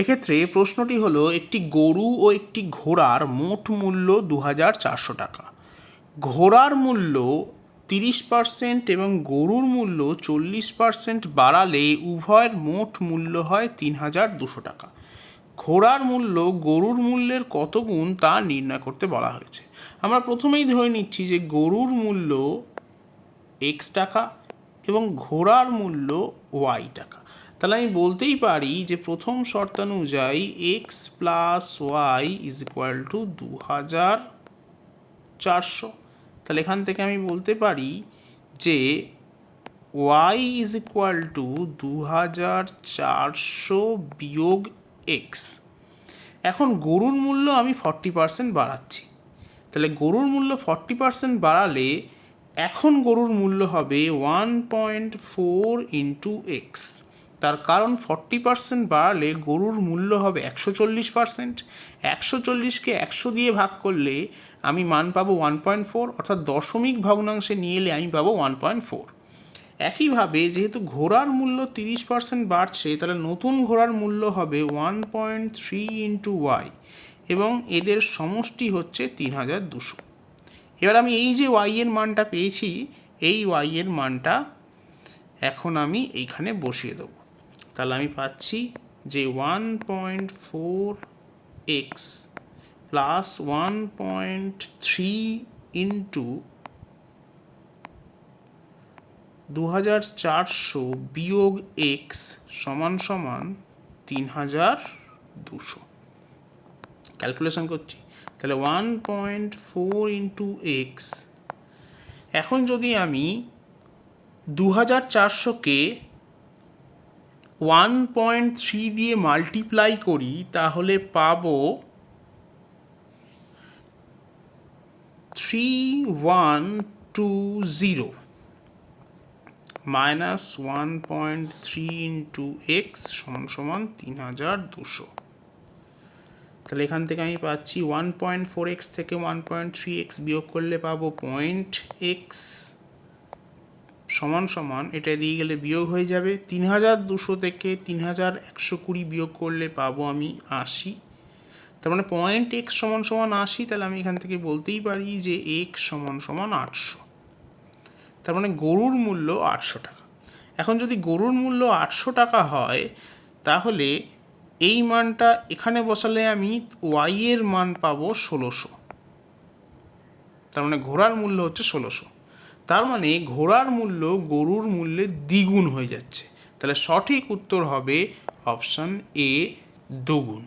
এক্ষেত্রে প্রশ্নটি হলো, একটি গরু ও একটি ঘোড়ার মোট মূল্য দু হাজার চারশো টাকা। ঘোড়ার মূল্য তিরিশ পার্সেন্ট এবং গরুর মূল্য চল্লিশ পার্সেন্ট বাড়ালে উভয়ের মোট মূল্য হয় তিন হাজার দুশো টাকা। ঘোড়ার মূল্য গরুর মূল্যের কত গুণ তা নির্ণয় করতে বলা হয়েছে। আমরা প্রথমেই ধরে নিচ্ছি যে গরুর মূল্য এক্স টাকা এবং ঘোড়ার মূল্য ওয়াই টাকা। তাহলে আমি বলতেই পারি যে প্রথম শর্তানুযায়ী x plus y is equal to দু হাজার চারশো। তাহলে এখান থেকে আমি বলতে পারি যে ওয়াই ইজ ইকুয়াল টু দু হাজার চারশো বিয়োগ এক্স এখন গরুর মূল্য আমি ফর্টি পার্সেন্ট বাড়াচ্ছি। তাহলে গরুর মূল্য ফর্টি পার্সেন্ট বাড়ালে এখন গরুর মূল্য হবে one point four into x তার কারণ ফর্টি পার্সেন্ট বাড়ালে গরুর মূল্য হবে একশো চল্লিশ পার্সেন্ট একশো চল্লিশকে একশো দিয়ে ভাগ করলে আমি মান পাবো ওয়ান পয়েন্ট ফোর অর্থাৎ দশমিক ভগ্নাংশে নিয়ে এলে আমি পাবো ওয়ান পয়েন্ট ফোর একইভাবে যেহেতু ঘোড়ার মূল্য তিরিশ পার্সেন্ট বাড়ছে, তাহলে নতুন ঘোড়ার মূল্য হবে one point three into y এবং এদের সমষ্টি হচ্ছে তিন হাজার দুশো। এবার আমি এই যে ওয়াই এর মানটা পেয়েছি, এই ওয়াই এর মানটা এখন আমি এইখানে বসিয়ে দেবো। তাহলে আমি পাচ্ছি যে one point four x plus one point three into দু হাজার চারশো বিয়োগ এক্স সমান সমান তিন হাজার দুশো ক্যালকুলেশন করছি। তাহলে one point four into x এখন যদি আমি দু হাজার চারশোকে ওয়ান পয়েন্ট থ্রি দিয়ে মাল্টিপ্লাই করি, তাহলে পাব three one two zero minus one point three into x সমান সমান তিন হাজার দুশো তাহলে এখান থেকে আমি পাচ্ছি ওয়ান পয়েন্ট ফোর এক্স থেকে ওয়ান পয়েন্ট থ্রি এক্স বিয়োগ করলে পাবো পয়েন্ট এক্স সমান সমান এটা দিয়ে গেলে বিয়োগ হয়ে যাবে। তিন হাজার দুশো থেকে তিন হাজার একশো কুড়ি বিয়োগ করলে পাবো আমি আশি। তার মানে পয়েন্ট এক্স সমান সমান আশি, তাহলে আমি এখান থেকে বলতেই পারি যে এক্স সমান সমান আটশো। তার মানে গরুর মূল্য আটশো টাকা। এখন যদি গরুর মূল্য আটশো টাকা হয়, তাহলে এই মানটা এখানে বসালে আমি ওয়াই এর মান পাবো ষোলোশো। তার মানে ঘোড়ার মূল্য হচ্ছে ষোলোশো। তার মানে ঘোড়ার মূল্য গরুর মূল্যের দ্বিগুণ হয়ে যাচ্ছে। তাহলে সঠিক উত্তর হবে অপশান এ দুগুণ